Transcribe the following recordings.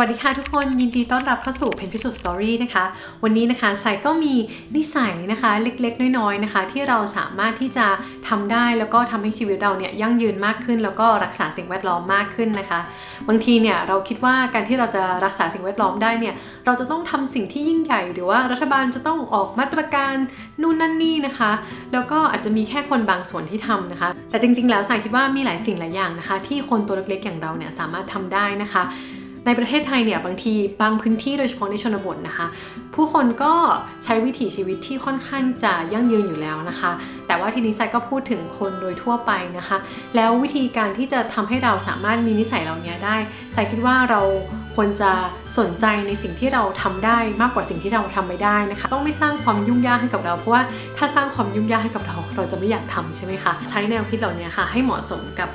วัสดีค่ะทุกคนยินดีต้อนรับเข้าสู่เพนพิสุทธ์สตอรี่นะคะ วันนี้นะคะสายก็มีนิสัยนะคะเล็กๆ น้อยๆนะคะ ที่เราสามารถที่จะทำได้แล้วก็ทำให้ชีวิตเราเนี่ยยั่งยืนมากขึ้น แล้วก็รักษาสิ่งแวดล้อมมากขึ้นนะคะ บางทีเนี่ยเราคิดว่าการที่เราจะรักษาสิ่งแวดล้อมได้เนี่ยเราจะต้องทำสิ่งที่ยิ่งใหญ่หรือว่ารัฐบาลจะต้องออกมาตรการนู่นนั่นนี่นะคะ แล้วก็อาจจะมีแค่คนบางส่วนที่ทำนะคะ แต่จริง ๆ แล้วสายคิดว่ามีหลายสิ่งหลายอย่างนะคะ ที่คนตัวเล็กๆอย่างเราเนี่ยสามารถทำได้นะคะ ในประเทศไทยเนี่ยบางทีบางพื้นที่โดยเฉพาะในชนบทนะคะ ผู้คนก็ใช้วิถีชีวิตที่ค่อนข้างจะยั่งยืนอยู่แล้วนะคะ แต่ว่าทีนี้ไซก็พูดถึงคนโดยทั่วไปนะคะ แล้ววิธีการที่จะทำให้เราสามารถมีนิสัยเหล่านี้ได้ไซคิดว่าเราควรจะสนใจในสิ่งที่เราทำได้มากกว่าสิ่งที่เราทำไม่ได้นะคะ ต้องไม่สร้างความยุ่งยากให้กับเรา เพราะว่าถ้าสร้างความยุ่งยากให้กับเรา เราจะไม่อยากทำใช่ไหมคะใช้แนวคิดเหล่านี้ค่ะให้เหมาะสมกับ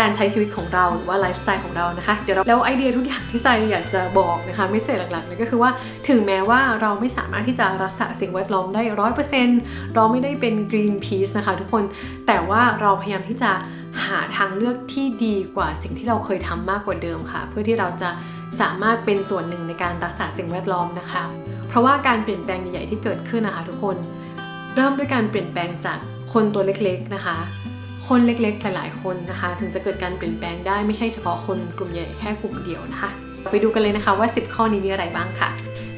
การใช้ชีวิตของเราหรือว่าไลฟ์สไตล์ของเรานะคะเดี๋ยวเราแล้วไอเดียทุกอย่างที่ไซอยากจะบอกนะคะไม่เสร็จหลักๆเลยก็คือว่าถึงแม้ว่าเราไม่สามารถที่จะรักษาสิ่งแวดล้อมได้ร้อยเปอร์เซ็นต์เราไม่ได้เป็น Green Peace นะคะทุกคนแต่ว่าเราพยายามที่จะหาทางเลือกที่ดีกว่าสิ่งที่เราเคยทำมากกว่าเดิมค่ะ เพื่อที่เราจะสามารถเป็นส่วนหนึ่งในการรักษาสิ่งแวดล้อมนะคะ เพราะว่าการเปลี่ยนแปลงใหญ่ๆที่เกิดขึ้นนะคะ ทุกคน เริ่มด้วยการเปลี่ยนแปลงจากคนตัวเล็กๆนะคะ คนเล็กๆหลายๆคนนะคะ ถึงจะเกิดการเปลี่ยนแปลงได้ไม่ใช่เฉพาะคนกลุ่มใหญ่แค่กลุ่มเดียวนะคะ ไปดูกันเลยนะคะว่า 10 ข้อนี้มีอะไรบ้างค่ะ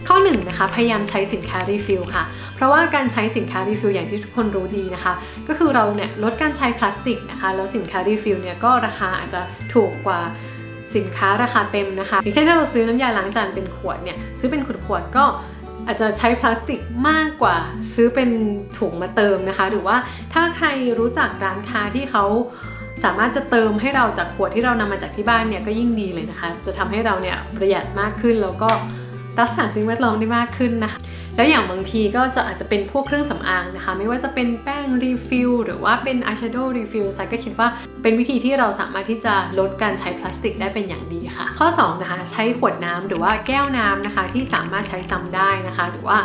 ข้อ1นงนะคะพยายามใช้สินค้ารีฟิลค่ะ เพราะว่าการใช้สินค้ารีฟิลอย่างที่ทุกคนรู้ดีนะคะ ก็คือเราเนี่ยลดการใช้พลาสติกนะคะแล้วสินค้ารีฟิลเนี่ยก็ราคาอาจจะถูกกว่าสินค้าราคาเต็มนะคะอย่างเช่นถ้าเราซื้อน้ำยาล้างจานเป็นขวดเนี่ยซื้อเป็นขวดๆก็ อาจจะใช้พลาสติกมากกว่าซื้อเป็นถุงมาเติมนะคะ หรือว่าถ้าใครรู้จักร้านค้าที่เขาสามารถจะเติมให้เราจากขวดที่เรานำมาจากที่บ้านเนี่ยก็ยิ่งดีเลยนะคะ จะทำให้เราเนี่ยประหยัดมากขึ้นแล้วก็รักษาสิ่งแวดล้อมได้มากขึ้นนะคะ แล้วอย่างบางทีก็จะอาจจะเป็นพวกเครื่องสำอางนะคะ ไม่ว่าจะเป็นแป้งรีฟิลหรือว่าเป็นอายแชโดว์รีฟิลไซก็คิดว่าเป็นวิธีที่เราสามารถที่จะลดการใช้พลาสติกได้เป็นอย่างดีค่ะ ข้อ 2 นะคะ ใช้ขวดน้ำหรือว่าแก้วน้ำนะคะ ที่สามารถใช้ซ้ำได้นะคะ หรือว่า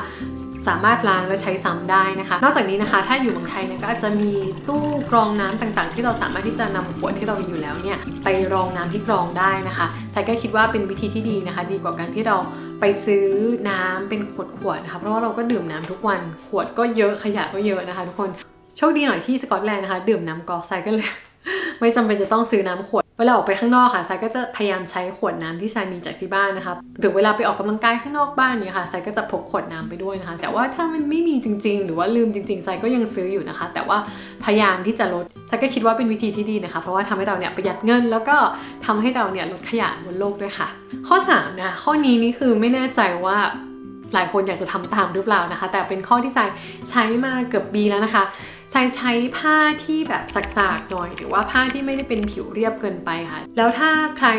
สามารถล้างและใช้ซ้ำได้นะคะ นอกจากนี้นะคะถ้าอยู่เมืองไทยเนี่ยก็อาจจะมีตู้กรองน้ำต่างๆ ที่เราสามารถที่จะนำขวดที่เรามีอยู่แล้วเนี่ยไปรองน้ำที่กรองได้นะคะไซก็คิดว่าเป็นวิธีที่ดีนะคะ ดีกว่าการที่เรา ไปซื้อน้ำเป็นขวดๆนะคะเพราะว่าเราก็ดื่มน้ำทุกวันขวดก็เยอะขยะก็เยอะนะคะ ทุกคนโชคดีหน่อยที่สกอตแลนด์นะคะดื่มน้ำกอกไซก็เลย ไม่จำเป็นจะต้องซื้อน้ำขวด เวลาออกไปข้างนอกค่ะไซก็จะพยายามใช้ขวดน้ำที่ไซมีจากที่บ้านนะคะหรือเวลาไปออกกำลังกายข้างนอกบ้านเนี่ยค่ะไซก็จะพกขวดน้ำไปด้วยนะคะ แต่ว่าถ้ามันไม่มีจริง ๆ หรือว่าลืมจริงๆไซก็ยังซื้ออยู่นะคะ แต่ว่าพยายามที่จะลดไซก็คิดว่าเป็นวิธีที่ดีนะคะ เพราะว่าทำให้เราเนี่ยประหยัดเงิน แล้วก็ทำให้เราเนี่ยลดขยะบนโลกด้วยค่ะ ข้อ3นะข้อนี้นี่คือไม่แน่ใจว่าหลายคนอยากจะทำตามหรือเปล่านะคะ แต่เป็นข้อที่ไซใช้มาเกือบปีแล้วนะคะ ใช้ใช้ผ้าที่แบบสักๆหน่อย หรือว่าผ้าที่ไม่ได้เป็นผิวเรียบเกินไปค่ะ แล้วถ้าใคร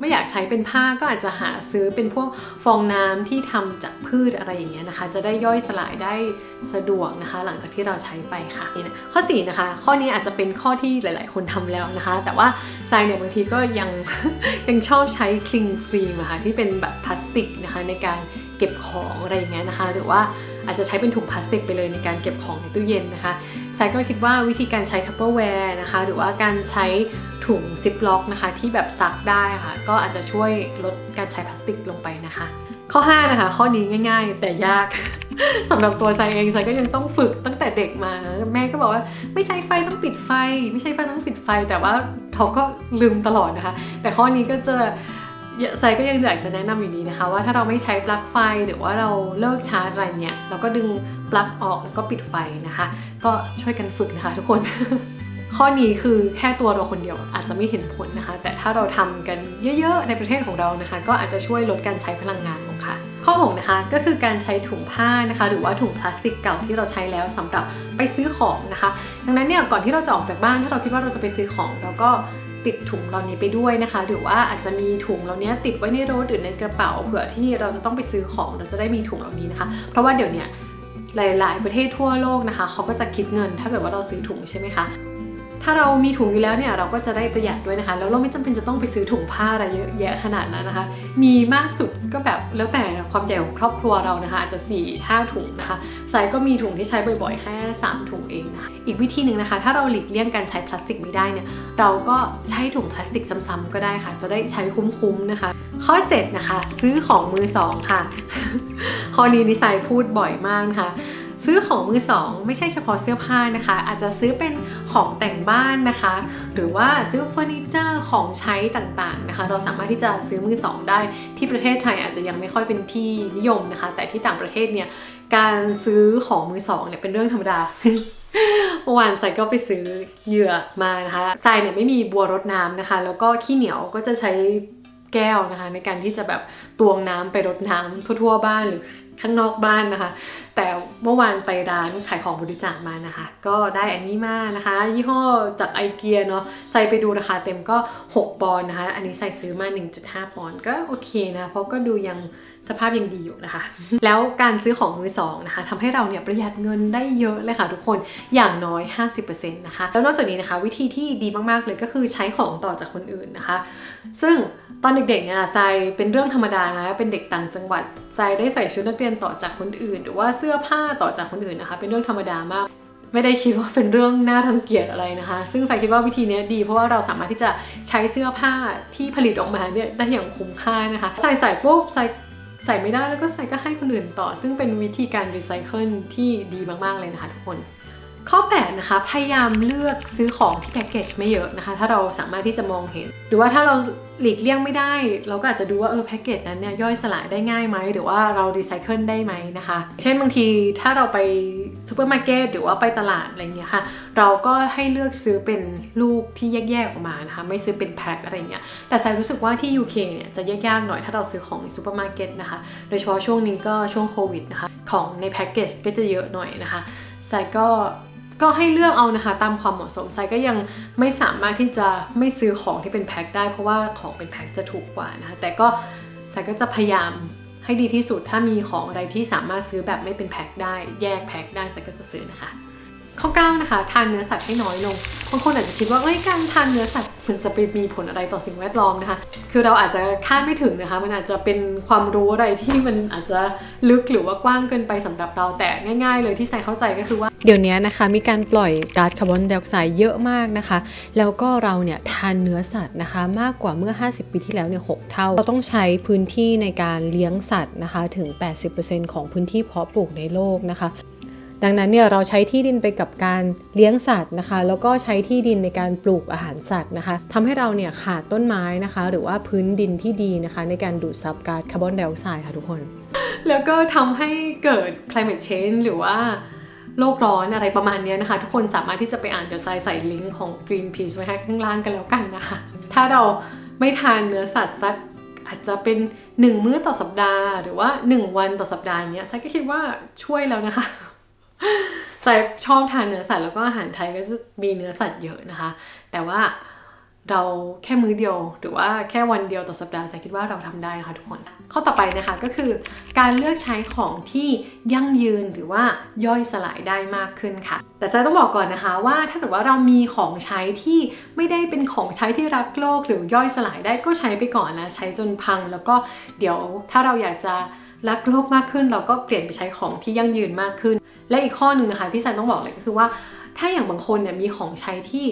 ไม่อยากใช้เป็นผ้าก็อาจจะหาซื้อเป็นพวกฟองน้ำที่ทำจากพืชอะไรอย่างเงี้ยนะคะ จะได้ย่อยสลายได้สะดวกนะคะ หลังจากที่เราใช้ไปค่ะนี่นะข้อ4นะคะ ข้อนี้อาจจะเป็นข้อที่หลาย ๆ คนทำแล้วนะคะ แต่ว่าทรายเนี่ยบางทีก็ยังยังชอบใช้คลิงฟิล์มอะค่ะที่เป็นแบบพลาสติกนะคะในการเก็บของอะไรอย่างเงี้ยนะคะ หรือว่า อาจจะใช้เป็นถุงพลาสติกไปเลยในการเก็บของในตู้เย็นนะคะไซก็คิดว่าวิธีการใช้ทัพเปอร์แวร์นะคะหรือว่าการใช้ถุงซิปล็อกนะคะที่แบบซักได้ค่ะก็อาจจะช่วยลดการใช้พลาสติกลงไปนะคะ ข้อ 5 นะคะ ข้อนี้ง่าย ๆ แต่ยาก สำหรับตัวไซเองไซก็ยังต้องฝึกตั้งแต่เด็กมา แม่ก็บอกว่าไม่ใช้ไฟต้องปิดไฟ ไม่ใช่ไฟต้องปิดไฟ แต่ว่าเขาก็ลืมตลอดนะคะ แต่ข้อนี้ก็จะ ไซก็ยังอยากจะแนะนำอยู่ดีนะคะ ว่าถ้าเราไม่ใช้ปลั๊กไฟหรือว่าเราเลิกชาร์จอะไรเนี่ย เราก็ดึงปลั๊กออกแล้วก็ปิดไฟนะคะ ก็ช่วยกันฝึกนะคะทุกคน ข้อนี้คือแค่ตัวเราคนเดียวอาจจะไม่เห็นผลนะคะ แต่ถ้าเราทำกันเยอะๆในประเทศของเรานะคะ ก็อาจจะช่วยลดการใช้พลังงานลงค่ะ ข้อ6นะคะก็คือการใช้ถุงผ้านะคะ หรือว่าถุงพลาสติกเก่าที่เราใช้แล้วสำหรับไปซื้อของนะคะ ดังนั้นเนี่ยก่อนที่เราจะออกจากบ้านถ้าเราคิดว่าเราจะไปซื้อของเราก็ ติดถุงเหล่านี้ไปด้วยนะคะ หรือว่าอาจจะมีถุงเหล่านี้ติดไว้ในรถหรือในกระเป๋าเผื่อที่เราจะต้องไปซื้อของเราจะได้มีถุงเหล่านี้นะคะ เพราะว่าเดี๋ยวนี้หลาย ๆ ประเทศทั่วโลกนะคะเขาก็จะคิดเงิน ถ้าเกิดว่าเราซื้อถุงใช่ไหมคะ ถ้าเรามีถุงอยู่แล้วเนี่ยเราก็จะได้ประหยัดด้วยนะคะ แล้วเราไม่จำเป็นจะต้องไปซื้อถุงผ้าอะไรเยอะแยะขนาดนั้นนะคะ มีมากสุดก็แบบแล้วแต่ความใหญ่ของครอบครัวเรานะคะ อาจจะ 4 5 ถุงนะคะสายก็มีถุงที่ใช้บ่อยๆ แค่ 3 ถุงเองนะคะอีกวิธีหนึ่งนะคะ ถ้าเราหลีกเลี่ยงการใช้พลาสติกไม่ได้เนี่ยเราก็ใช้ถุงพลาสติกซ้ำๆก็ได้ค่ะ จะได้ใช้คุ้มๆนะคะ ข้อ 7 นะคะ ซื้อของมือสองค่ะข้อนี้นิสัยพูดบ่อยมากนะคะ ซื้อของมือสองไม่ใช่เฉพาะเสื้อผ้านะคะ อาจจะซื้อเป็นของแต่งบ้านนะคะ หรือว่าซื้อเฟอร์นิเจอร์ของใช้ต่างๆนะคะ เราสามารถที่จะซื้อมือสองได้ที่ประเทศไทยอาจจะยังไม่ค่อยเป็นที่นิยมนะคะ แต่ที่ต่างประเทศเนี่ยการซื้อของมือสองเนี่ยเป็นเรื่องธรรมดาเมื่อวานใส่ก็ไปซื้อเหยื่อมานะคะทรายเนี่ยไม่มีบัวรดน้ำนะคะ แล้วก็ขี้เหนียวก็จะใช้ แก้วนะคะ ในการที่จะแบบตวงน้ำไปรดน้ำทั่วๆบ้านหรือข้างนอกบ้านนะคะ แต่เมื่อวานไปร้านขายของบริจาคมานะคะ ก็ได้อันนี้มานะคะ ยี่ห้อจากไอเกียเนาะใส่ไปดูราคาเต็มก็ 6 ปอนด์นะคะ อันนี้ใส่ซื้อมา 1.5 ปอนด์ก็โอเคนะ เพราะก็ดูยัง สภาพยังดีอยู่นะคะ แล้วการซื้อของมือสองนะคะทำให้เราเนี่ยประหยัดเงินได้เยอะเลยค่ะทุกคนอย่างน้อย 50%นะคะแล้วนอกจากนี้นะคะ วิธีที่ดีมากๆเลยก็คือใช้ของต่อจากคนอื่นนะคะ ซึ่งตอนเด็กๆเนี่ยทรายเป็นเรื่องธรรมดานะเป็นเด็กต่างจังหวัดทรายได้ใส่ชุดนักเรียนต่อจากคนอื่น หรือว่าเสื้อผ้าต่อจากคนอื่นนะคะ เป็นเรื่องธรรมดามากไม่ได้คิดว่าเป็นเรื่องน่ารังเกียจอะไรนะคะ ซึ่งสายคิดว่าวิธีนี้ดีเพราะว่าเราสามารถที่จะใช้เสื้อผ้าที่ผลิตออกมาเนี่ยได้อย่างคุ้มค่านะคะ ใส่ใส่ปุ๊บใส่ ใส่ไม่ได้แล้วก็ใส่ก็ให้คนอื่นต่อ ซึ่งเป็นวิธีการรีไซเคิลที่ดีมากๆเลยนะคะทุกคน ข้อ 8 นะคะ พยายามเลือกซื้อของที่แพ็กเกจไม่เยอะนะคะ ถ้าเราสามารถที่จะมองเห็น หรือว่าถ้าเราหลีกเลี่ยงไม่ได้ เราก็อาจจะดูว่าเออแพ็กเกจนั้นเนี่ยย่อยสลายได้ง่ายไหมหรือว่าเรารีไซเคิลได้ไหมนะคะ เช่นบางทีถ้าเราไป ซูเปอร์มาร์เก็ตหรือว่าไปตลาดอะไรเงี้ยค่ะ เราก็ให้เลือกซื้อเป็นลูกที่แยกๆออกมานะคะ ไม่ซื้อเป็นแพ็คอะไรเงี้ย แต่สายรู้สึกว่าที่ UK เนี่ยจะยากๆหน่อยถ้าเราซื้อของในซูเปอร์มาร์เก็ตนะคะ โดยเฉพาะช่วงนี้ก็ช่วงโควิดนะคะ ของในแพ็กเกจก็จะเยอะหน่อยนะคะสายก็ก็ให้เลือกเอานะคะตามความเหมาะสมไซก็ยังไม่สามารถที่จะไม่ซื้อของที่เป็นแพ็คได้ เพราะว่าของเป็นแพ็คจะถูกกว่านะคะแต่ก็ไซก็จะพยายาม ให้ดีที่สุดถ้ามีของอะไรที่สามารถซื้อแบบไม่เป็นแพ็คได้ แยกแพ็คได้สักก็จะซื้อนะคะ ข้อ9นะคะทานเนื้อสัตว์ให้น้อยลงบางคนอาจจะคิดว่าเอ้ยการทานเนื้อสัตว์มันจะไปมีผลอะไรต่อสิ่งแวดล้อมนะคะ คือเราอาจจะคาดไม่ถึงนะคะ มันอาจจะเป็นความรู้อะไรที่มันอาจจะลึกหรือว่ากว้างเกินไปสำหรับเราแต่ง่าย ๆ เลยที่ใส่เข้าใจก็คือว่า เดี๋ยวนี้นะคะมีการปล่อยก๊าซคาร์บอนไดออกไซด์เยอะมากนะคะ แล้วก็เราเนี่ยทานเนื้อสัตว์นะคะ มากกว่าเมื่อ 50 ปีที่แล้วเนี่ยหเท่า เราต้องใช้พื้นที่ในการเลี้ยงสัตว์นะคะถึง 80%ของพื้นที่เพาะปลูกในโลกนะคะ ดังนั้นเนี่ยเราใช้ที่ดินไปกับการเลี้ยงสัตว์นะคะ แล้วก็ใช้ที่ดินในการปลูกอาหารสัตว์นะคะทำให้เราเนี่ยขาดต้นไม้นะคะ หรือว่าพื้นดินที่ดีนะคะ ในการดูดซับก๊าซคาร์บอนไดออกไซด์ค่ะทุกคน แล้วก็ทำให้เกิด climate change หรือว่าโลกร้อนอะไรประมาณนี้นะคะ ทุกคนสามารถที่จะไปอ่านเดี๋ยวทรายใส่ลิงก์ของ Greenpeace ไว้ให้ข้างล่างกันแล้วกันนะคะ ถ้าเราไม่ทานเนื้อสัตว์สักอาจจะเป็น 1 มื้อต่อสัปดาห์ หรือว่า 1 วันต่อสัปดาห์อย่างเงี้ยทรายก็คิดว่าช่วยแล้วนะคะ ทรายชอบทานเนื้อสัตว์แล้วก็อาหารไทยก็จะมีเนื้อสัตว์เยอะนะคะ แต่ว่าเราแค่มื้อเดียว หรือว่าแค่วันเดียวต่อสัปดาห์ทรายคิดว่าเราทำได้นะคะทุกคน ข้อต่อไปนะคะก็คือ การเลือกใช้ของที่ยั่งยืนหรือว่าย่อยสลายได้มากขึ้นค่ะ แต่จะต้องบอกก่อนนะคะว่าถ้าเกิดว่าเรามีของใช้ที่ไม่ได้เป็นของใช้ที่รักโลกหรือย่อยสลายได้ก็ใช้ไปก่อนนะใช้จนพัง แล้วก็เดี๋ยวถ้าเราอยากจะรักโลกมากขึ้น เราก็เปลี่ยนไปใช้ของที่ยั่งยืนมากขึ้น และอีกข้อหนึ่งนะคะที่ฉันต้องบอกเลยก็คือว่า ถ้าอย่างบางคนเนี่ยมีของใช้ที่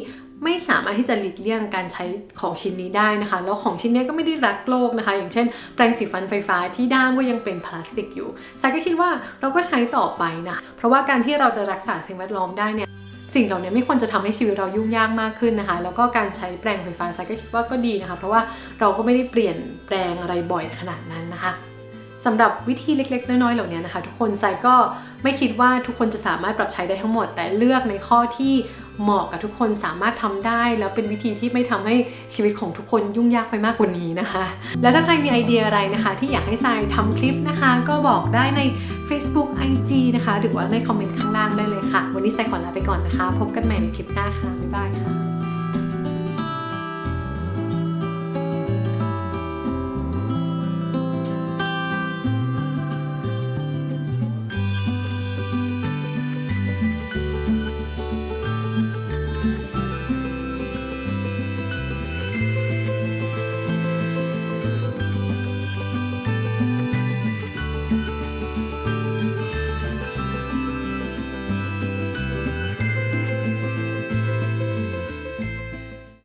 ไม่สามารถที่จะหลีกเลี่ยงการใช้ของชิ้นนี้ได้นะคะ แล้วของชิ้นนี้ก็ไม่ได้รักโลกนะคะ อย่างเช่น แปรงสีฟันไฟฟ้าที่ด้ามก็ยังเป็นพลาสติกอยู่ซายก็คิดว่าเราก็ใช้ต่อไปนะเพราะว่าการที่เราจะรักษาสิ่งแวดล้อมได้เนี่ยสิ่งเหล่านี้ไม่ควรจะทำให้ชีวิตเรายุ่งยากมากขึ้นนะคะ แล้วก็การใช้แปรงไฟฟ้าซายก็คิดว่าก็ดีนะคะ เพราะว่าเราก็ไม่ได้เปลี่ยนแปลงอะไรบ่อยขนาดนั้นนะคะ สำหรับวิธีเล็ก ๆ น้อยๆเหล่านี้นะคะ ทุกคนไซก็ไม่คิดว่าทุกคนจะสามารถปรับใช้ได้ทั้งหมด แต่เลือกในข้อที่เหมาะกับทุกคนสามารถทำได้ แล้วเป็นวิธีที่ไม่ทำให้ชีวิตของทุกคนยุ่งยากไปมากกว่านี้นะคะ แล้วถ้าใครมีไอเดียอะไรนะคะ ที่อยากให้ทรายทำคลิปนะคะ ก็บอกได้ใน Facebook IG นะคะ หรือว่าในคอมเมนต์ข้างล่างได้เลยค่ะ วันนี้ทรายขอลาไปก่อนนะคะ พบกันใหม่ในคลิปหน้าค่ะ บ๊ายบายค่ะ